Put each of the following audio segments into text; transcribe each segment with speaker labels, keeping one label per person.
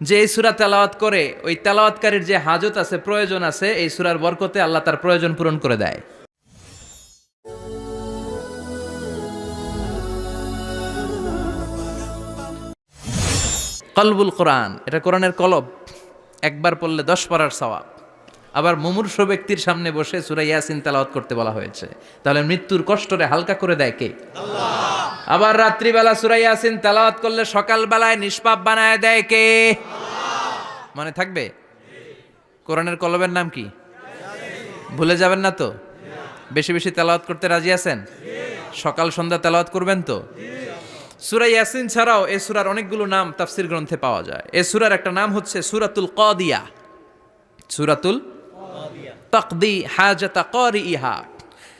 Speaker 1: যে এই সুরা তেলাওয়াত করে, ওই তেলাওয়াতকারীর যে হাজত আছে, প্রয়োজন আছে, এই সুরার বরকতে আল্লাহ তার প্রয়োজন পূরণ করে দেয়। কলবুল কোরআন, এটা কোরআনের কলব। একবার পড়লে দশ পড়ার সওয়াব। আবার মুমূর্ষ ব্যক্তির সামনে বসে সুরা ইয়াসিন তেলাওয়াত করতে বলা হয়েছে। তাহলে মৃত্যুর কষ্টরে হালকা করে দেয় কে? আবার রাত্রিবেলা সুরা ইয়াসিন তেলাওয়াত করলে সকালবেলায় নিষ্পাপ বানায় দেয় কে? মনে থাকবে? কোরআনের কলবের নাম কি? ভুলে যাবেন না তো? বেশি বেশি তেলাওয়াত করতে রাজি আছেন? সকাল সন্ধ্যা তেলাওয়াত করবেন তো? সুরা ইয়াসিন ছাড়াও এ সুরার অনেকগুলো নাম তাফসির গ্রন্থে পাওয়া যায়। এই সুরার একটা নাম হচ্ছে সুরাতুল কদিয়া। সুরাতুল তকদি হাজাতা ইহা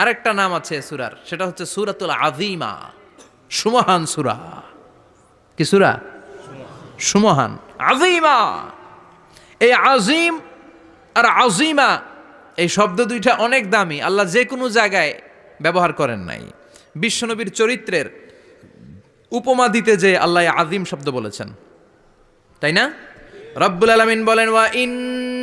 Speaker 1: আরেকটা নাম আছে সুরার, সেটা হচ্ছে সুরাতুল আযীমা। সুমহান সুরা। কি সুরা? সুমহান। আজিমা এই আজিম আর আজিমা এই শব্দ দুইটা অনেক দামি। আল্লাহ যে কোনো জায়গায় ব্যবহার করেন নাই। বিশ্বনবীর চরিত্রের উপমা দিতে যে আল্লাহ আদিম শব্দ বলেছেন। তাই না? রব্বুল আলমিন বলেন, ওয়া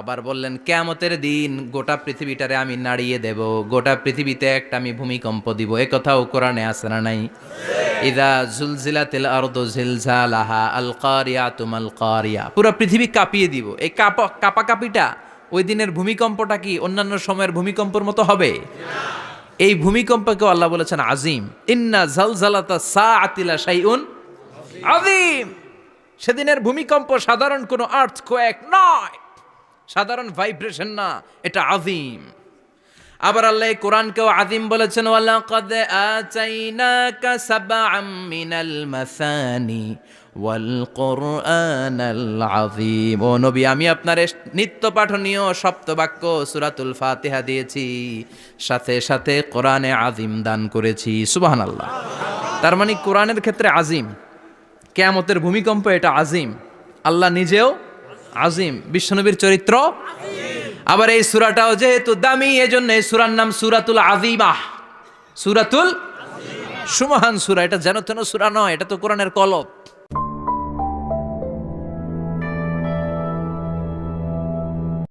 Speaker 1: আবার বললেন, কেয়ামতের দিন গোটা পৃথিবীটারে আমি নাড়িয়ে দেব, গোটা পৃথিবীতে একটা আমি ভূমিকম্প দিব। এ কথাও কোরআনে আছে না নাই? ইদা জুলজিলাতিল আরদু জিলজালাহা আল কারিয়া তুমাল কারিয়া পুরো পৃথিবী কাঁপিয়ে দিব। এই কাপা কাপা কাপিটা ওই দিনের ভূমিকম্পটা কি অন্যান্য সময়ের ভূমিকম্পর মতো হবে? এই ভূমিকম্পকেও আল্লাহ বলেছেন আজিম। ইন্না জালজালাতা সাআতিলা শাইউন আজিম সেদিনের ভূমিকম্প সাধারণ কোনো আর্থ কোয়েক নয়। সাধারণ ভাইব্রেশন না, এটা আজিম আবার আল্লাহ কোরআনকেও আযীম বলেছেন, ওয়ালাকাদ আতাইনাকা সাবআম মিনাল মাসানি ওয়াল কোরআনাল আযীম। ও নবী, আমি আপনার নিত্য পাঠনীয় সপ্তবাক্য সূরাতুল ফাতিহা দিয়েছি, সাথে সাথে কোরআনে আযীম দান করেছি। সুবহানাল্লাহ। তার মানে কোরআনের ক্ষেত্রে আজিম কেয়ামতের ভূমিকম্প এটা আজিম আল্লাহ নিজেও আজিম, বিশ্বনবীর চরিত্র? আবার এই সুরাটাও যেহেতু দামি, এজন্য এই সুরার নাম সুরাতুল আজিমাহ সুরাতুল সুমহান সুরা, এটা যেন তেন সুরা নয়, এটা তো কোরআনের কলব